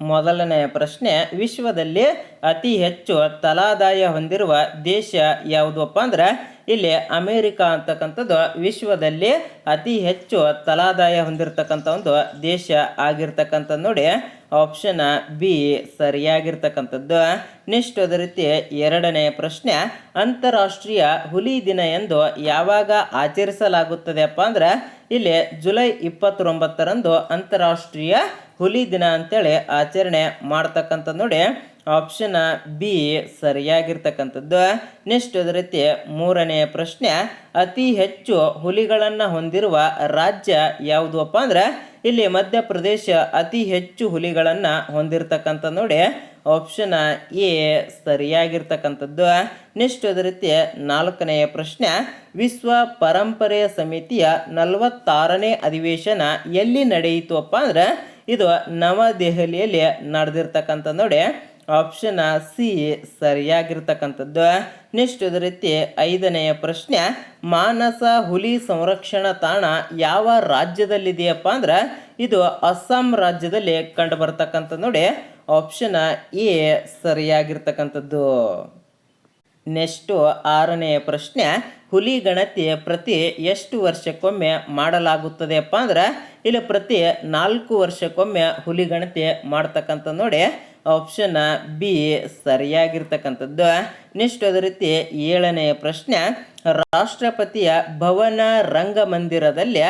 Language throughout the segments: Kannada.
ಮೊದಲನೆಯ ಪ್ರಶ್ನೆ, ವಿಶ್ವದಲ್ಲಿ ಅತಿ ಹೆಚ್ಚು ತಲಾದಾಯ ಹೊಂದಿರುವ ದೇಶ ಯಾವುದಪ್ಪ ಅಂದ್ರೆ, ಇಲ್ಲಿ ಅಮೇರಿಕಾ ಅಂತಕ್ಕಂಥದ್ದು ವಿಶ್ವದಲ್ಲಿ ಅತಿ ಹೆಚ್ಚು ತಲಾದಾಯ ಹೊಂದಿರತಕ್ಕಂಥ ಒಂದು ದೇಶ ಆಗಿರ್ತಕ್ಕಂಥದ್ದು ನೋಡಿ. Option B ಸರಿಯಾಗಿರ್ತಕ್ಕಂಥದ್ದು. ನೆಕ್ಸ್ಟ್ ಅದೇ ರೀತಿ ಎರಡನೆಯ ಪ್ರಶ್ನೆ, ಅಂತಾರಾಷ್ಟ್ರೀಯ ಹುಲಿ ದಿನ ಎಂದು ಯಾವಾಗ ಆಚರಿಸಲಾಗುತ್ತದೆಪ್ಪ ಅಂದ್ರೆ, ಇಲ್ಲಿ ಜುಲೈ ಇಪ್ಪತ್ತೊಂಬತ್ತರಂದು ಅಂತಾರಾಷ್ಟ್ರೀಯ ಹುಲಿ ದಿನ ಅಂತೇಳಿ ಆಚರಣೆ ಮಾಡ್ತಕ್ಕಂಥದ್ದು ನೋಡಿ. Option B ಸರಿಯಾಗಿರ್ತಕ್ಕಂಥದ್ದು. ನೆಕ್ಸ್ಟ್ ಅದೇ ರೀತಿ ಮೂರನೆಯ ಪ್ರಶ್ನೆ. ಅತಿ ಹೆಚ್ಚು ಹುಲಿಗಳನ್ನು ಹೊಂದಿರುವ ರಾಜ್ಯ ಯಾವುದಪ್ಪ ಅಂದ್ರೆ? ಇಲ್ಲಿ ಮಧ್ಯಪ್ರದೇಶ ಅತಿ ಹೆಚ್ಚು ಹುಲಿಗಳನ್ನು ಹೊಂದಿರತಕ್ಕಂಥ ನೋಡಿ. Option A ಸರಿಯಾಗಿರ್ತಕ್ಕಂಥದ್ದು. ನೆಕ್ಸ್ಟ್ ಅದೇ ರೀತಿ ನಾಲ್ಕನೆಯ ಪ್ರಶ್ನೆ. ವಿಶ್ವ ಪರಂಪರೆಯ ಸಮಿತಿಯ ನಲವತ್ತಾರನೇ ಅಧಿವೇಶನ ಎಲ್ಲಿ ನಡೆಯಿತುಪ್ಪ ಅಂದ್ರೆ? ಇದು ನವದೆಹಲಿಯಲ್ಲಿ ನಡೆದಿರ್ತಕ್ಕಂಥ ನೋಡಿ ಆಪ್ಷನ್ ಸಿ ಸರಿಯಾಗಿರ್ತಕ್ಕಂಥದ್ದು. ನೆಕ್ಸ್ಟ್ ಇದೇ ರೀತಿ ಐದನೆಯ ಪ್ರಶ್ನೆ, ಮಾನಸ ಹುಲಿ ಸಂರಕ್ಷಣಾ ತಾಣ ಯಾವ ರಾಜ್ಯದಲ್ಲಿದೆಯಪ್ಪ ಅಂದ್ರೆ, ಇದು ಅಸ್ಸಾಂ ರಾಜ್ಯದಲ್ಲಿ ಕಂಡು ಬರ್ತಕ್ಕಂಥದ್ದು ನೋಡಿ ಆಪ್ಷನ್ ಎ ಸರಿಯಾಗಿರ್ತಕ್ಕಂಥದ್ದು. ನೆಕ್ಸ್ಟು ಆರನೆಯ ಪ್ರಶ್ನೆ, ಹುಲಿ ಗಣತಿ ಪ್ರತಿ ಎಷ್ಟು ವರ್ಷಕ್ಕೊಮ್ಮೆ ಮಾಡಲಾಗುತ್ತದೆಪ್ಪ ಅಂದ್ರೆ, ಇಲ್ಲಿ ಪ್ರತಿ ನಾಲ್ಕು ವರ್ಷಕ್ಕೊಮ್ಮೆ ಹುಲಿ ಗಣತಿ ಮಾಡ್ತಕ್ಕಂಥ ನೋಡಿ ಆಪ್ಷನ್ ಬಿ ಸರಿಯಾಗಿರ್ತಕ್ಕಂಥದ್ದು. ನೆಕ್ಸ್ಟ್ ಅದೇ ರೀತಿ ಏಳನೆಯ ಪ್ರಶ್ನೆ, ರಾಷ್ಟ್ರಪತಿಯ ಭವನ ರಂಗಮಂದಿರದಲ್ಲಿ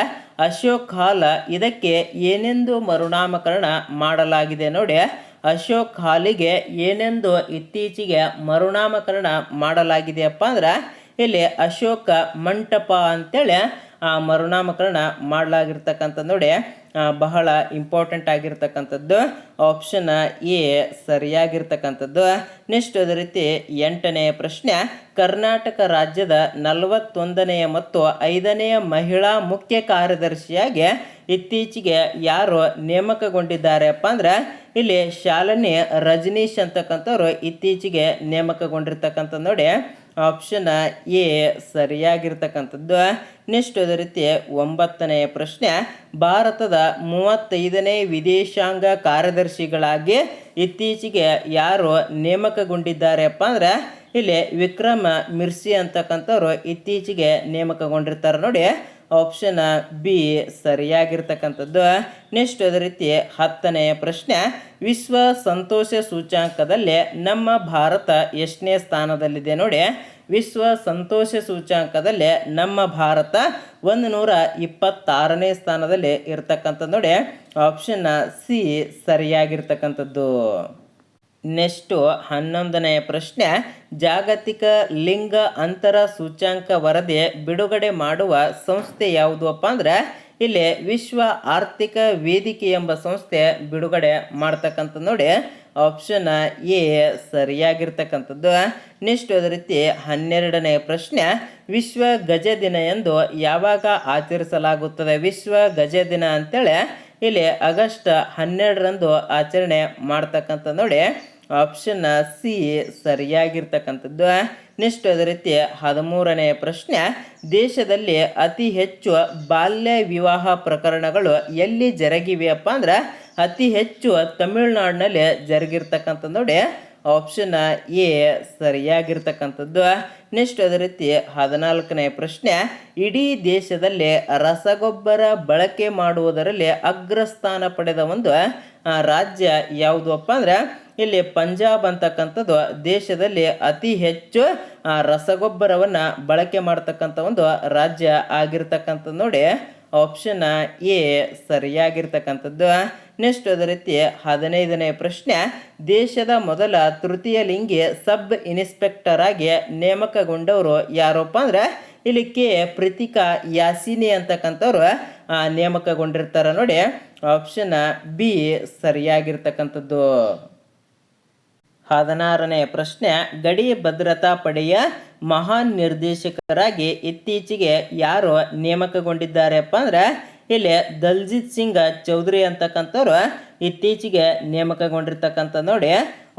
ಅಶೋಕ್ ಹಾಲ ಇದಕ್ಕೆ ಏನೆಂದು ಮರುನಾಮಕರಣ ಮಾಡಲಾಗಿದೆ ನೋಡಿ ಅಶೋಕ್ ಹಾಲಿಗೆ ಏನೆಂದು ಇತ್ತೀಚೆಗೆ ಮರುನಾಮಕರಣ ಮಾಡಲಾಗಿದೆಯಪ್ಪ ಅಂದ್ರೆ, ಇಲ್ಲಿ ಅಶೋಕ ಮಂಟಪ ಅಂತೇಳಿ ಆ ಮರುನಾಮಕರಣ ಮಾಡಲಾಗಿರ್ತಕ್ಕಂಥ ನೋಡಿ ಬಹಳ ಇಂಪಾರ್ಟೆಂಟ್ ಆಗಿರ್ತಕ್ಕಂಥದ್ದು. Option A ಸರಿಯಾಗಿರ್ತಕ್ಕಂಥದ್ದು. ನೆಕ್ಸ್ಟ್ ಅದೇ ರೀತಿ ಎಂಟನೆಯ ಪ್ರಶ್ನೆ, ಕರ್ನಾಟಕ ರಾಜ್ಯದ ನಲವತ್ತೊಂದನೆಯ ಮತ್ತು ಐದನೆಯ ಮಹಿಳಾ ಮುಖ್ಯ ಕಾರ್ಯದರ್ಶಿಯಾಗಿ ಇತ್ತೀಚೆಗೆ ಯಾರು ನೇಮಕಗೊಂಡಿದ್ದಾರೆಪ್ಪ ಅಂದ್ರೆ ಇಲ್ಲಿ ಶಾಲಿನಿ ರಜನೀಶ್ ಅಂತಕ್ಕಂಥವ್ರು ಇತ್ತೀಚೆಗೆ ನೇಮಕಗೊಂಡಿರ್ತಕ್ಕಂಥ ನೋಡಿ ಆಪ್ಷನ್ ಎ ಸರಿಯಾಗಿರ್ತಕ್ಕಂಥದ್ದು. ನೆಕ್ಸ್ಟ್ ಅದೇ ರೀತಿ ಒಂಬತ್ತನೆಯ ಪ್ರಶ್ನೆ, ಭಾರತದ ಮೂವತ್ತೈದನೇ ವಿದೇಶಾಂಗ ಕಾರ್ಯದರ್ಶಿಗಳಾಗಿ ಇತ್ತೀಚೆಗೆ ಯಾರು ನೇಮಕಗೊಂಡಿದ್ದಾರೆಪ್ಪ ಅಂದ್ರೆ ಇಲ್ಲಿ ವಿಕ್ರಮ ಮಿರ್ಸಿ ಅಂತಕ್ಕಂಥವ್ರು ಇತ್ತೀಚೆಗೆ ನೇಮಕಗೊಂಡಿರ್ತಾರೆ ನೋಡಿ. Option B ಸರಿಯಾಗಿರ್ತಕ್ಕಂಥದ್ದು. ನೆಕ್ಸ್ಟ್ ಅದೇ ರೀತಿ ಹತ್ತನೆಯ ಪ್ರಶ್ನೆ, ವಿಶ್ವ ಸಂತೋಷ ಸೂಚ್ಯಾಂಕದಲ್ಲಿ ನಮ್ಮ ಭಾರತ ಎಷ್ಟನೇ ಸ್ಥಾನದಲ್ಲಿದೆ ನೋಡಿ. ವಿಶ್ವ ಸಂತೋಷ ಸೂಚ್ಯಾಂಕದಲ್ಲಿ ನಮ್ಮ ಭಾರತ ಒಂದು ನೂರ ಇಪ್ಪತ್ತಾರನೇ ಸ್ಥಾನದಲ್ಲಿ ಇರ್ತಕ್ಕಂಥದ್ದು ನೋಡಿ. ಆಪ್ಷನ್ ಸಿ ಸರಿಯಾಗಿರ್ತಕ್ಕಂಥದ್ದು. ನೆಕ್ಸ್ಟು ಹನ್ನೊಂದನೆಯ ಪ್ರಶ್ನೆ ಜಾಗತಿಕ ಲಿಂಗ ಅಂತರ ಸೂಚ್ಯಾಂಕ ವರದಿ ಬಿಡುಗಡೆ ಮಾಡುವ ಸಂಸ್ಥೆ ಯಾವುದಪ್ಪ ಅಂದ್ರೆ ಇಲ್ಲಿ ವಿಶ್ವ ಆರ್ಥಿಕ ವೇದಿಕೆ ಎಂಬ ಸಂಸ್ಥೆ ಬಿಡುಗಡೆ ಮಾಡ್ತಕ್ಕಂಥ ನೋಡಿ. Option A ಸರಿಯಾಗಿರ್ತಕ್ಕಂಥದ್ದು. ನೆಕ್ಸ್ಟ್ ಅದೇ ರೀತಿ ಹನ್ನೆರಡನೆಯ ಪ್ರಶ್ನೆ. ವಿಶ್ವ ಗಜ ದಿನ ಎಂದು ಯಾವಾಗ ಆಚರಿಸಲಾಗುತ್ತದೆ? ವಿಶ್ವ ಗಜ ದಿನ ಅಂತೇಳಿ ಇಲ್ಲಿ ಆಗಸ್ಟ್ ಹನ್ನೆರಡರಂದು ಆಚರಣೆ ಮಾಡ್ತಕ್ಕಂಥ ನೋಡಿ. ಆಪ್ಷನ್ ಸಿ ಸರಿಯಾಗಿರ್ತಕ್ಕಂಥದ್ದು. ನೆಕ್ಸ್ಟ್ ಅದೇ ರೀತಿ ಹದಿಮೂರನೆಯ ಪ್ರಶ್ನೆ, ದೇಶದಲ್ಲಿ ಅತಿ ಹೆಚ್ಚು ಬಾಲ್ಯ ವಿವಾಹ ಪ್ರಕರಣಗಳು ಎಲ್ಲಿ ಜರುಗಿವೆಯಪ್ಪ ಅಂದ್ರೆ ಅತಿ ಹೆಚ್ಚು ತಮಿಳುನಾಡಿನಲ್ಲಿ ಜರುಗಿರ್ತಕ್ಕಂಥ ನೋಡಿ. Option A ಸರಿಯಾಗಿರ್ತಕ್ಕಂಥದ್ದು. ನೆಕ್ಸ್ಟ್ ಅದೇ ರೀತಿ ಹದಿನಾಲ್ಕನೇ ಪ್ರಶ್ನೆ, ಇಡೀ ದೇಶದಲ್ಲಿ ರಸಗೊಬ್ಬರ ಬಳಕೆ ಮಾಡುವುದರಲ್ಲಿ ಅಗ್ರಸ್ಥಾನ ಪಡೆದ ಒಂದು ರಾಜ್ಯ ಯಾವುದಪ್ಪ ಅಂದ್ರೆ ಇಲ್ಲಿ ಪಂಜಾಬ್ ಅಂತಕ್ಕಂಥದ್ದು ದೇಶದಲ್ಲಿ ಅತಿ ಹೆಚ್ಚು ರಸಗೊಬ್ಬರವನ್ನು ಬಳಕೆ ಮಾಡ್ತಕ್ಕಂಥ ಒಂದು ರಾಜ್ಯ ಆಗಿರ್ತಕ್ಕಂಥದ್ದು ನೋಡಿ. Option A ಸರಿಯಾಗಿರ್ತಕ್ಕಂಥದ್ದು. ನೆಕ್ಸ್ಟ್ ಅದೇ ರೀತಿ ಹದಿನೈದನೇ ಪ್ರಶ್ನೆ. ದೇಶದ ಮೊದಲ ತೃತೀಯ ಲಿಂಗಿ ಸಬ್ ಇನ್ಸ್ಪೆಕ್ಟರ್ ಆಗಿ ನೇಮಕಗೊಂಡವರು ಯಾರಪ್ಪ ಅಂದ್ರೆ, ಇಲ್ಲಿ ಕೆ ಪ್ರೀತಿಕಾ ಯಾಸಿನಿ ಅಂತಕ್ಕಂಥವ್ರು ನೇಮಕಗೊಂಡಿರ್ತಾರೆ ನೋಡಿ. ಆಪ್ಷನ್ ಬಿ ಸರಿಯಾಗಿರ್ತಕ್ಕಂಥದ್ದು. ಹದಿನಾರನೇ ಪ್ರಶ್ನೆ, ಗಡಿ ಭದ್ರತಾ ಪಡೆಯ ಮಹಾನ್ ನಿರ್ದೇಶಕರಾಗಿ ಇತ್ತೀಚೆಗೆ ಯಾರು ನೇಮಕಗೊಂಡಿದ್ದಾರೆಪ್ಪ ಅಂದ್ರೆ, ಇಲ್ಲಿ ದಲ್ಜಿತ್ ಸಿಂಗ್ ಚೌಧರಿ ಅಂತಕ್ಕಂಥವ್ರು ಇತ್ತೀಚೆಗೆ ನೇಮಕಗೊಂಡಿರ್ತಕ್ಕಂಥ ನೋಡಿ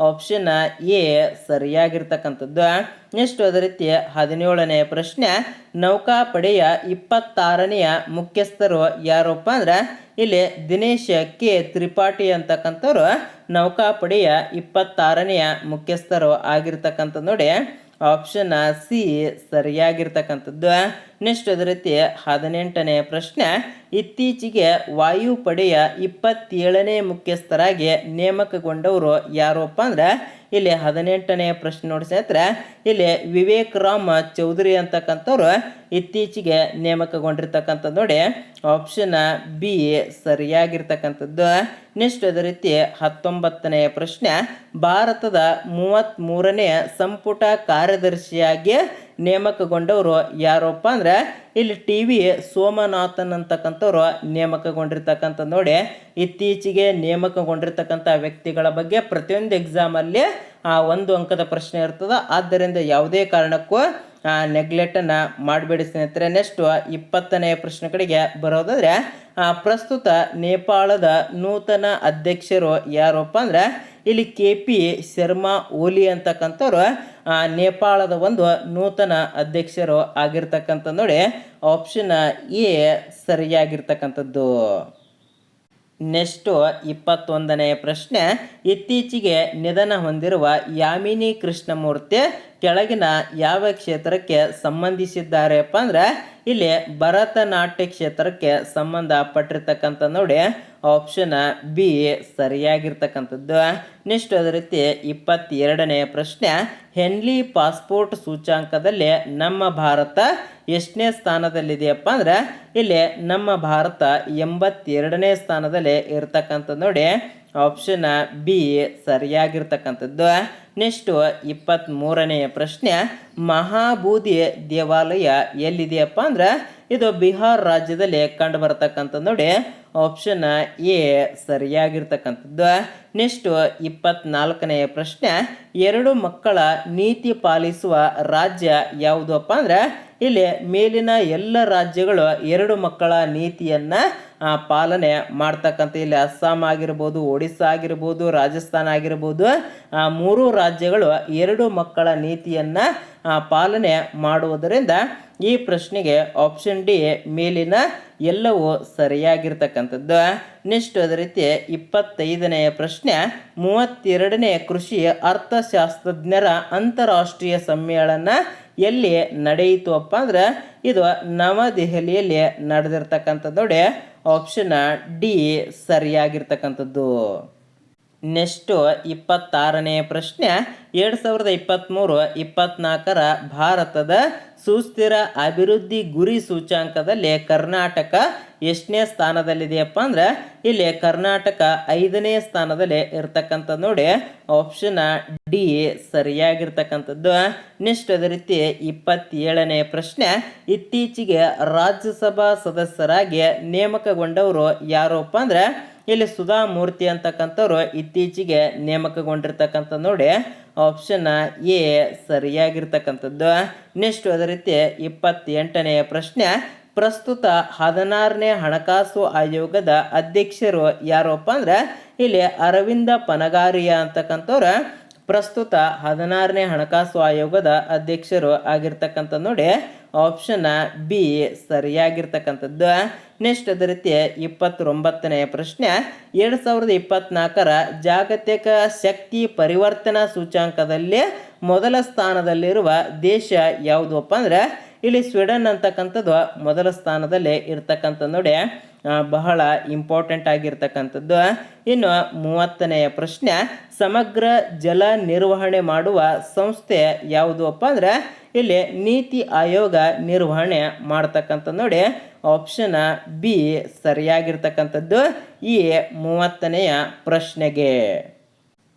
ಆಪ್ಷನ್ ಎ ಸರಿಯಾಗಿರ್ತಕ್ಕಂಥದ್ದು. ನೆಕ್ಸ್ಟ್ ಅದೇ ರೀತಿ ಹದಿನೇಳನೇ ಪ್ರಶ್ನೆ, ನೌಕಾಪಡೆಯ ಇಪ್ಪತ್ತಾರನೆಯ ಮುಖ್ಯಸ್ಥರು ಯಾರಪ್ಪ ಅಂದ್ರೆ ಇಲ್ಲಿ ದಿನೇಶ್ ಕೆ ತ್ರಿಪಾಠಿ ಅಂತಕ್ಕಂಥವ್ರು ನೌಕಾಪಡೆಯ ಇಪ್ಪತ್ತಾರನೆಯ ಮುಖ್ಯಸ್ಥರು ಆಗಿರ್ತಕ್ಕಂಥ ನೋಡಿ. ಆಪ್ಷನ್ ಸಿ ಸರಿಯಾಗಿರ್ತಕ್ಕಂಥದ್ದು. ನೆಕ್ಸ್ಟ್ ಅದೇ ರೀತಿ ಹದಿನೆಂಟನೇ ಪ್ರಶ್ನೆ, ಇತ್ತೀಚೆಗೆ ವಾಯುಪಡೆಯ ಇಪ್ಪತ್ತೇಳನೇ ಮುಖ್ಯಸ್ಥರಾಗಿ ನೇಮಕಗೊಂಡವರು ಯಾರಪ್ಪ ಅಂದ್ರೆ, ಇಲ್ಲಿ ಹದಿನೆಂಟನೇ ಪ್ರಶ್ನೆ ನೋಡಿ ಸ್ನೇಹಿತರೆ, ಇಲ್ಲಿ ವಿವೇಕ್ ರಾಮ್ ಚೌಧರಿ ಅಂತಕ್ಕಂಥವ್ರು ಇತ್ತೀಚೆಗೆ ನೇಮಕಗೊಂಡಿರ್ತಕ್ಕಂಥದ್ದು ನೋಡಿ. Option B ಸರಿಯಾಗಿರ್ತಕ್ಕಂಥದ್ದು. ನೆಕ್ಸ್ಟ್ ಅದೇ ರೀತಿ ಹತ್ತೊಂಬತ್ತನೆಯ ಪ್ರಶ್ನೆ, ಭಾರತದ ಮೂವತ್ತ್ಮೂರನೇ ಸಂಪುಟ ಕಾರ್ಯದರ್ಶಿಯಾಗಿ ನೇಮಕಗೊಂಡವರು ಯಾರಪ್ಪ ಅಂದ್ರೆ ಇಲ್ಲಿ ಟಿ ವಿ ಸೋಮನಾಥನ್ ಅಂತಕ್ಕಂಥವ್ರು ನೇಮಕಗೊಂಡಿರ್ತಕ್ಕಂಥ ನೋಡಿ, ಇತ್ತೀಚೆಗೆ ನೇಮಕಗೊಂಡಿರ್ತಕ್ಕಂಥ ವ್ಯಕ್ತಿಗಳ ಬಗ್ಗೆ ಪ್ರತಿಯೊಂದು ಎಕ್ಸಾಮಲ್ಲಿ ಆ ಒಂದು ಅಂಕದ ಪ್ರಶ್ನೆ ಇರ್ತದೆ. ಆದ್ದರಿಂದ ಯಾವುದೇ ಕಾರಣಕ್ಕೂ ನೆಗ್ಲೆಕ್ಟನ್ನು ಮಾಡಬೇಡಿ ಸ್ನೇಹಿತರೆ. ನೆಕ್ಸ್ಟು ಇಪ್ಪತ್ತನೆಯ ಪ್ರಶ್ನೆ ಕಡೆಗೆ ಬರೋದಾದರೆ ಪ್ರಸ್ತುತ ನೇಪಾಳದ ನೂತನ ಅಧ್ಯಕ್ಷರು ಯಾರಪ್ಪ ಅಂದ್ರೆ ಇಲ್ಲಿ ಕೆ ಪಿ ಶರ್ಮಾ ಓಲಿ ಅಂತಕ್ಕಂಥವ್ರು ನೇಪಾಳದ ಒಂದು ನೂತನ ಅಧ್ಯಕ್ಷರು ಆಗಿರ್ತಕ್ಕಂಥ ನೋಡಿ ಆಪ್ಷನ್ ಎ ಸರಿಯಾಗಿರ್ತಕ್ಕಂಥದ್ದು. ನೆಕ್ಸ್ಟು ಇಪ್ಪತ್ತೊಂದನೆಯ ಪ್ರಶ್ನೆ, ಇತ್ತೀಚೆಗೆ ನಿಧನ ಹೊಂದಿರುವ ಯಾಮಿನಿ ಕೃಷ್ಣಮೂರ್ತಿ ಕೆಳಗಿನ ಯಾವ ಕ್ಷೇತ್ರಕ್ಕೆ ಸಂಬಂಧಿಸಿದ್ದಾರೆಪ್ಪ ಅಂದ್ರೆ, ಇಲ್ಲಿ ಭರತನಾಟ್ಯ ಕ್ಷೇತ್ರಕ್ಕೆ ಸಂಬಂಧಪಟ್ಟಿರ್ತಕ್ಕಂಥ ನೋಡಿ ಆಪ್ಷನ್ ಬಿ ಸರಿಯಾಗಿರ್ತಕ್ಕಂಥದ್ದು. ನೆಕ್ಸ್ಟ್ ಅದೇ ರೀತಿ ಇಪ್ಪತ್ತೆರಡನೇ ಪ್ರಶ್ನೆ ಹೆನ್ಲಿ ಪಾಸ್ಪೋರ್ಟ್ ಸೂಚಾಂಕದಲ್ಲಿ ನಮ್ಮ ಭಾರತ ಎಷ್ಟನೇ ಸ್ಥಾನದಲ್ಲಿದೆಯಪ್ಪ ಅಂದ್ರೆ, ಇಲ್ಲಿ ನಮ್ಮ ಭಾರತ ಎಂಬತ್ತೆರಡನೇ ಸ್ಥಾನದಲ್ಲಿ ಇರ್ತಕ್ಕಂಥದ್ದು ನೋಡಿ. ಆಪ್ಷನ್ ಬಿ ಸರಿಯಾಗಿರ್ತಕ್ಕಂಥದ್ದು. ನೆಕ್ಸ್ಟು ಇಪ್ಪತ್ತ್ಮೂರನೆಯ ಪ್ರಶ್ನೆ, ಮಹಾಬೂದಿ ದೇವಾಲಯ ಎಲ್ಲಿದೆಯಪ್ಪ ಅಂದ್ರೆ ಇದು ಬಿಹಾರ್ ರಾಜ್ಯದಲ್ಲಿ ಕಂಡು ಬರತಕ್ಕಂಥದ್ದು ನೋಡಿ. ಆಪ್ಷನ್ ಎ ಸರಿಯಾಗಿರ್ತಕ್ಕಂಥದ್ದು. ನೆಕ್ಸ್ಟು ಇಪ್ಪತ್ನಾಲ್ಕನೆಯ ಪ್ರಶ್ನೆ, ಎರಡು ಮಕ್ಕಳ ನೀತಿ ಪಾಲಿಸುವ ರಾಜ್ಯ ಯಾವುದಪ್ಪ ಅಂದ್ರೆ, ಇಲ್ಲಿ ಮೇಲಿನ ಎಲ್ಲ ರಾಜ್ಯಗಳು ಎರಡು ಮಕ್ಕಳ ನೀತಿಯನ್ನು ಪಾಲನೆ ಮಾಡ್ತಕ್ಕಂಥ ಇಲ್ಲಿ ಅಸ್ಸಾಂ ಆಗಿರ್ಬೋದು, ಒಡಿಸ್ಸಾ ಆಗಿರ್ಬೋದು, ರಾಜಸ್ಥಾನ ಆಗಿರ್ಬೋದು, ಆ, ಮೂರು ರಾಜ್ಯಗಳು ಎರಡು ಮಕ್ಕಳ ನೀತಿಯನ್ನು ಪಾಲನೆ ಮಾಡುವುದರಿಂದ ಈ ಪ್ರಶ್ನೆಗೆ ಆಪ್ಷನ್ ಡಿ ಮೇಲಿನ ಎಲ್ಲವೂ ಸರಿಯಾಗಿರ್ತಕ್ಕಂಥದ್ದು. ನೆಕ್ಸ್ಟ್ ಅದೇ ರೀತಿ ಇಪ್ಪತ್ತೈದನೆಯ ಪ್ರಶ್ನೆ, ಮೂವತ್ತೆರಡನೇ ಕೃಷಿ ಅರ್ಥಶಾಸ್ತ್ರಜ್ಞರ ಅಂತಾರಾಷ್ಟ್ರೀಯ ಸಮ್ಮೇಳನ ಎಲ್ಲಿ ನಡೆಯಿತು ಅಪ್ಪ ಅಂದ್ರೆ, ಇದು ನವದೆಹಲಿಯಲ್ಲಿ ನಡೆದಿರ್ತಕ್ಕಂಥದ್ದು. ನೋಡಿ ಆಪ್ಷನ್ ಡಿ ಸರಿಯಾಗಿರ್ತಕ್ಕಂಥದ್ದು. ನೆಕ್ಸ್ಟು ಇಪ್ಪತ್ತಾರನೇ ಪ್ರಶ್ನೆ. ಎರಡು ಸಾವಿರದ ಇಪ್ಪತ್ತ್ಮೂರು ಇಪ್ಪತ್ತ್ನಾಲ್ಕರ ಭಾರತದ ಸುಸ್ಥಿರ ಅಭಿವೃದ್ಧಿ ಗುರಿ ಸೂಚ್ಯಾಂಕದಲ್ಲಿ ಕರ್ನಾಟಕ ಎಷ್ಟನೇ ಸ್ಥಾನದಲ್ಲಿದೆಯಪ್ಪ ಅಂದ್ರೆ ಇಲ್ಲಿ ಕರ್ನಾಟಕ ಐದನೇ ಸ್ಥಾನದಲ್ಲಿ ಇರ್ತಕ್ಕಂಥದ್ದು ನೋಡಿ. Option D ಸರಿಯಾಗಿರ್ತಕ್ಕಂಥದ್ದು. ನೆಕ್ಸ್ಟ್ ಅದೇ ರೀತಿ ಇಪ್ಪತ್ತೇಳನೇ ಪ್ರಶ್ನೆ. ಇತ್ತೀಚೆಗೆ ರಾಜ್ಯಸಭಾ ಸದಸ್ಯರಾಗಿ ನೇಮಕಗೊಂಡವರು ಯಾರಪ್ಪ ಅಂದ್ರೆ ಇಲ್ಲಿ ಸುಧಾ ಮೂರ್ತಿ ಅಂತಕ್ಕಂಥವ್ರು ಇತ್ತೀಚೆಗೆ ನೇಮಕಗೊಂಡಿರ್ತಕ್ಕಂಥ ನೋಡಿ. Option A ಸರಿಯಾಗಿರ್ತಕ್ಕಂಥದ್ದು. ನೆಕ್ಸ್ಟ್ ಅದೇ ರೀತಿ ಇಪ್ಪತ್ತೆಂಟನೆಯ ಪ್ರಶ್ನೆ. ಪ್ರಸ್ತುತ ಹದಿನಾರನೇ ಹಣಕಾಸು ಆಯೋಗದ ಅಧ್ಯಕ್ಷರು ಯಾರಪ್ಪ ಅಂದ್ರೆ ಇಲ್ಲಿ ಅರವಿಂದ ಪನಗಾರಿಯ ಅಂತಕ್ಕಂಥವ್ರು. ಪ್ರಸ್ತುತ ಹದಿನಾರನೇ ಹಣಕಾಸು ಆಯೋಗದ ಅಧ್ಯಕ್ಷರು ಆಗಿರ್ತಕ್ಕಂಥ ನೋಡಿ. Option B ಸರಿಯಾಗಿರ್ತಕ್ಕಂಥದ್ದು. ನೆಕ್ಸ್ಟ್ ಅದೇ ರೀತಿ ಇಪ್ಪತ್ತೊಂಬತ್ತನೆಯ ಪ್ರಶ್ನೆ. ಎರಡು ಸಾವಿರದ ಇಪ್ಪತ್ನಾಲ್ಕರ ಜಾಗತಿಕ ಶಕ್ತಿ ಪರಿವರ್ತನಾ ಸೂಚ್ಯಾಂಕದಲ್ಲಿ ಮೊದಲ ಸ್ಥಾನದಲ್ಲಿರುವ ದೇಶ ಯಾವುದಪ್ಪ ಅಂದ್ರೆ ಇಲ್ಲಿ ಸ್ವೀಡನ್ ಅಂತಕ್ಕಂಥದ್ದು ಮೊದಲ ಸ್ಥಾನದಲ್ಲಿ ಇರ್ತಕ್ಕಂಥ ನೋಡಿ ಬಹಳ ಇಂಪಾರ್ಟೆಂಟ್ ಆಗಿರ್ತಕ್ಕಂಥದ್ದು. ಇನ್ನು ಮೂವತ್ತನೆಯ ಪ್ರಶ್ನೆ, ಸಮಗ್ರ ಜಲ ನಿರ್ವಹಣೆ ಮಾಡುವ ಸಂಸ್ಥೆ ಯಾವುದು ಅಪ್ಪ ಅಂದ್ರೆ, ಇಲ್ಲಿ ನೀತಿ ಆಯೋಗ ನಿರ್ವಹಣೆ ಮಾಡ್ತಕ್ಕಂಥ ನೋಡಿ ಆಪ್ಷನ್ ಬಿ ಸರಿಯಾಗಿರ್ತಕ್ಕಂಥದ್ದು, ಈ ಮೂವತ್ತನೆಯ ಪ್ರಶ್ನೆಗೆ.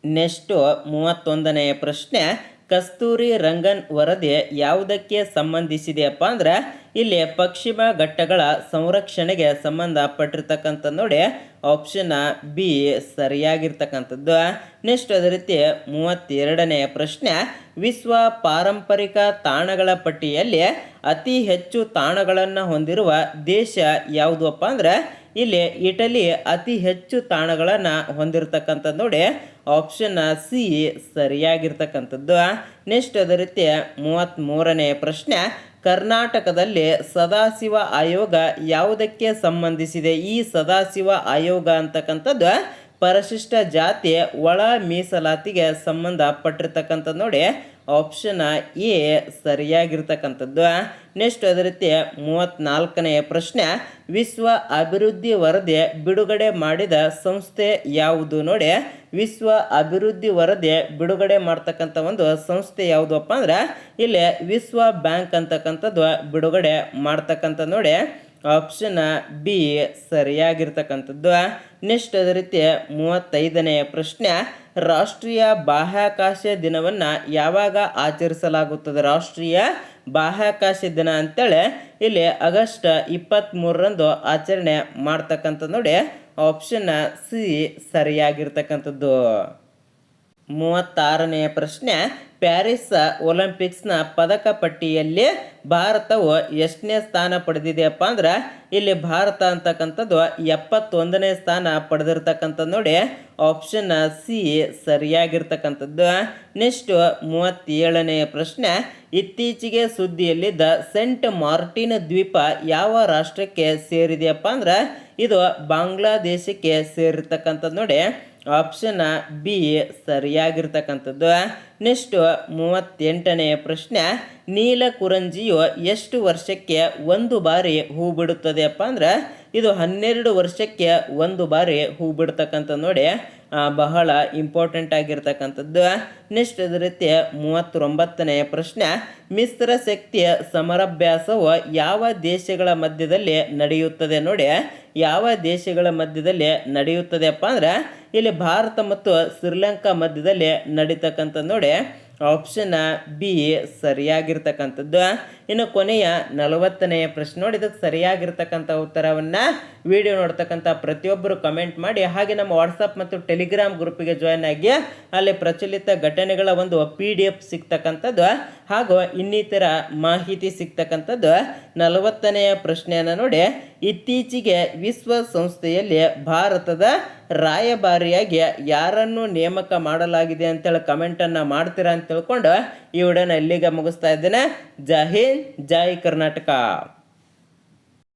ನೆಕ್ಸ್ಟು ಮೂವತ್ತೊಂದನೆಯ ಪ್ರಶ್ನೆ ಕಸ್ತೂರಿ ರಂಗನ್ ವರದಿ ಯಾವುದಕ್ಕೆ ಸಂಬಂಧಿಸಿದೆಯಪ್ಪ ಅಂದ್ರೆ ಇಲ್ಲಿ ಪಶ್ಚಿಮ ಘಟ್ಟಗಳ ಸಂರಕ್ಷಣೆಗೆ ಸಂಬಂಧಪಟ್ಟಿರ್ತಕ್ಕಂಥ ನೋಡಿ. Option B ಸರಿಯಾಗಿರ್ತಕ್ಕಂಥದ್ದು. ನೆಕ್ಸ್ಟ್ ಅದೇ ರೀತಿ ಮೂವತ್ತೆರಡನೆಯ ಪ್ರಶ್ನೆ, ವಿಶ್ವ ಪಾರಂಪರಿಕ ತಾಣಗಳ ಪಟ್ಟಿಯಲ್ಲಿ ಅತಿ ಹೆಚ್ಚು ತಾಣಗಳನ್ನು ಹೊಂದಿರುವ ದೇಶ ಯಾವುದಪ್ಪ ಅಂದರೆ, ಇಲ್ಲಿ ಇಟಲಿ ಅತಿ ಹೆಚ್ಚು ತಾಣಗಳನ್ನು ಹೊಂದಿರತಕ್ಕಂಥದ್ದು ನೋಡಿ ಆಪ್ಷನ್ ಸಿ ಸರಿಯಾಗಿರ್ತಕ್ಕಂಥದ್ದು. ನೆಕ್ಸ್ಟ್ ಅದೇ ರೀತಿ ಮೂವತ್ತ್ಮೂರನೇ ಪ್ರಶ್ನೆ ಕರ್ನಾಟಕದಲ್ಲಿ ಸದಾಶಿವ ಆಯೋಗ ಯಾವುದಕ್ಕೆ ಸಂಬಂಧಿಸಿದೆ? ಈ ಸದಾಶಿವ ಆಯೋಗ ಅಂತಕ್ಕಂಥದ್ದು ಪರಿಶಿಷ್ಟ ಜಾತಿ ಒಳ ಮೀಸಲಾತಿಗೆ ಸಂಬಂಧಪಟ್ಟಿರ್ತಕ್ಕಂಥದ್ದು ನೋಡಿ. ಆಪ್ಷನ್ ಎ ಸರಿಯಾಗಿರ್ತಕ್ಕಂಥದ್ದು ನೆಕ್ಸ್ಟ್ ಅದೇ ರೀತಿ ಮೂವತ್ತ್ನಾಲ್ಕನೆಯ ಪ್ರಶ್ನೆ. ವಿಶ್ವ ಅಭಿವೃದ್ಧಿ ವರದಿ ಬಿಡುಗಡೆ ಮಾಡಿದ ಸಂಸ್ಥೆ ಯಾವುದು ನೋಡಿ. ವಿಶ್ವ ಅಭಿವೃದ್ಧಿ ವರದಿ ಬಿಡುಗಡೆ ಮಾಡ್ತಕ್ಕಂಥ ಒಂದು ಸಂಸ್ಥೆ ಯಾವುದಪ್ಪ ಅಂದ್ರೆ, ಇಲ್ಲಿ ವಿಶ್ವ ಬ್ಯಾಂಕ್ ಅಂತಕ್ಕಂಥದ್ದು ಬಿಡುಗಡೆ ಮಾಡ್ತಕ್ಕಂಥ ನೋಡಿ. Option B ಸರಿಯಾಗಿರ್ತಕ್ಕಂಥದ್ದು. ನೆಕ್ಸ್ಟ್ ಅದೇ ರೀತಿ ಮೂವತ್ತೈದನೆಯ ಪ್ರಶ್ನೆ, ರಾಷ್ಟ್ರೀಯ ಬಾಹ್ಯಾಕಾಶ ದಿನವನ್ನು ಯಾವಾಗ ಆಚರಿಸಲಾಗುತ್ತದೆ? ರಾಷ್ಟ್ರೀಯ ಬಾಹ್ಯಾಕಾಶ ದಿನ ಅಂತೇಳಿ ಇಲ್ಲಿ ಆಗಸ್ಟ್ ಇಪ್ಪತ್ತ್ಮೂರರಂದು ಆಚರಣೆ ಮಾಡ್ತಕ್ಕಂಥದ್ದು ನೋಡಿ. Option C ಸರಿಯಾಗಿರ್ತಕ್ಕಂಥದ್ದು. ಮೂವತ್ತಾರನೆಯ ಪ್ರಶ್ನೆ, ಪ್ಯಾರಿಸ್ ಒಲಿಂಪಿಕ್ಸ್ನ ಪದಕ ಪಟ್ಟಿಯಲ್ಲಿ ಭಾರತವು ಎಷ್ಟನೇ ಸ್ಥಾನ ಪಡೆದಿದೆಯಪ್ಪ ಅಂದ್ರೆ, ಇಲ್ಲಿ ಭಾರತ ಅಂತಕ್ಕಂಥದ್ದು ಎಪ್ಪತ್ತೊಂದನೇ ಸ್ಥಾನ ಪಡೆದಿರ್ತಕ್ಕಂಥದ್ದು ನೋಡಿ ಆಪ್ಷನ್ ಸಿ ಸರಿಯಾಗಿರ್ತಕ್ಕಂಥದ್ದು. ನೆಕ್ಸ್ಟ್ ಮೂವತ್ತೇಳನೆಯ ಪ್ರಶ್ನೆ, ಇತ್ತೀಚೆಗೆ ಸುದ್ದಿಯಲ್ಲಿದ್ದ ಸೆಂಟ್ ಮಾರ್ಟಿನ್ ದ್ವೀಪ ಯಾವ ರಾಷ್ಟ್ರಕ್ಕೆ ಸೇರಿದೆಯಪ್ಪ ಅಂದ್ರೆ, ಇದು ಬಾಂಗ್ಲಾದೇಶಕ್ಕೆ ಸೇರಿರ್ತಕ್ಕಂಥದ್ದು ನೋಡಿ ಆಪ್ಷನ್ ಬಿ ಸರಿಯಾಗಿರ್ತಕ್ಕಂಥದ್ದು. ನೆಕ್ಸ್ಟು ಮೂವತ್ತೆಂಟನೆಯ ಪ್ರಶ್ನೆ. ನೀಲಕುರಂಜಿಯು ಎಷ್ಟು ವರ್ಷಕ್ಕೆ ಒಂದು ಬಾರಿ ಹೂ ಬಿಡುತ್ತದೆಯಪ್ಪ ಅಂದ್ರೆ ಇದು ಹನ್ನೆರಡು ವರ್ಷಕ್ಕೆ ಒಂದು ಬಾರಿ ಹೂ ಬಿಡ್ತಕ್ಕಂಥ ನೋಡಿ. ಬಹಳ ಇಂಪಾರ್ಟೆಂಟ್ ಆಗಿರ್ತಕ್ಕಂಥದ್ದು. ನೆಕ್ಸ್ಟ್ ಅದೇ ರೀತಿ ಮೂವತ್ತೊಂಬತ್ತನೆಯ ಪ್ರಶ್ನೆ. ಮಿಶ್ರ ಶಕ್ತಿಯ ಸಮರಭ್ಯಾಸವು ಯಾವ ದೇಶಗಳ ಮಧ್ಯದಲ್ಲಿ ನಡೆಯುತ್ತದೆ ನೋಡಿ. ಯಾವ ದೇಶಗಳ ಮಧ್ಯದಲ್ಲಿ ನಡೆಯುತ್ತದೆಯಪ್ಪ ಅಂದ್ರೆ, ಇಲ್ಲಿ ಭಾರತ ಮತ್ತು ಶ್ರೀಲಂಕಾ ಮಧ್ಯದಲ್ಲಿ ನಡೀತಕ್ಕಂಥ ನೋಡಿ. ಆಪ್ಷನ್ ಬಿ ಸರಿಯಾಗಿರ್ತಕ್ಕಂಥದ್ದು. ಇನ್ನು ಕೊನೆಯ ನಲವತ್ತನೆಯ ಪ್ರಶ್ನೆ ನೋಡಿ, ಇದಕ್ಕೆ ಸರಿಯಾಗಿರ್ತಕ್ಕಂಥ ಉತ್ತರವನ್ನು ವಿಡಿಯೋ ನೋಡ್ತಕ್ಕಂಥ ಪ್ರತಿಯೊಬ್ಬರು ಕಮೆಂಟ್ ಮಾಡಿ, ಹಾಗೆ ನಮ್ಮ ವಾಟ್ಸಪ್ ಮತ್ತು ಟೆಲಿಗ್ರಾಮ್ ಗ್ರೂಪಿಗೆ ಜಾಯ್ನ್ ಆಗಿ, ಅಲ್ಲಿ ಪ್ರಚಲಿತ ಘಟನೆಗಳ ಒಂದು ಪಿ ಡಿ ಎಫ್ ಸಿಗ್ತಕ್ಕಂಥದ್ದು. ಹಾಗೂ ಇನ್ನಿತರ ಮಾಹಿತಿ ಸಿಗ್ತಕ್ಕಂಥದ್ದು ನಲವತ್ತನೆಯ ಪ್ರಶ್ನೆಯನ್ನು ನೋಡಿ. ಇತ್ತೀಚೆಗೆ ವಿಶ್ವ ಸಂಸ್ಥೆಯಲ್ಲಿ ಭಾರತದ ರಾಯಭಾರಿಯಾಗಿ ಯಾರನ್ನು ನೇಮಕ ಮಾಡಲಾಗಿದೆ ಅಂತೇಳಿ ಕಮೆಂಟನ್ನು ಮಾಡ್ತೀರಾ ಅಂತ ತಿಳ್ಕೊಂಡು ಈ ವಿಡಿಯೋನ ಇಲ್ಲಿಗೆ ಮುಗಿಸ್ತಾ ಇದ್ದೇನೆ. ಜೈ ಹಿಂದ್, ಜೈ ಕರ್ನಾಟಕ.